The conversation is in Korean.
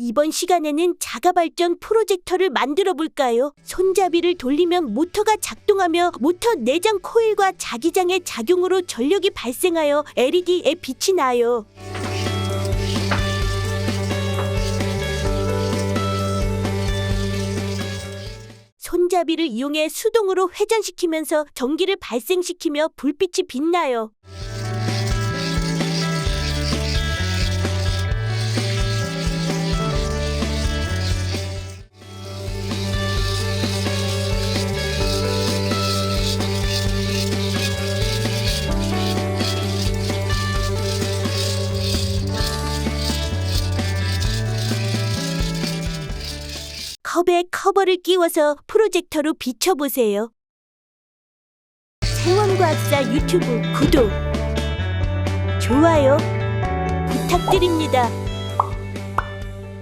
이번 시간에는 자가 발전 프로젝터를 만들어 볼까요? 손잡이를 돌리면 모터가 작동하며 모터 내장 코일과 자기장의 작용으로 전력이 발생하여 LED에 빛이 나요. 손잡이를 이용해 수동으로 회전시키면서 전기를 발생시키며 불빛이 빛나요. 컵에 커버를 끼워서 프로젝터로 비춰보세요. 생원과학사 유튜브 구독, 좋아요 부탁드립니다.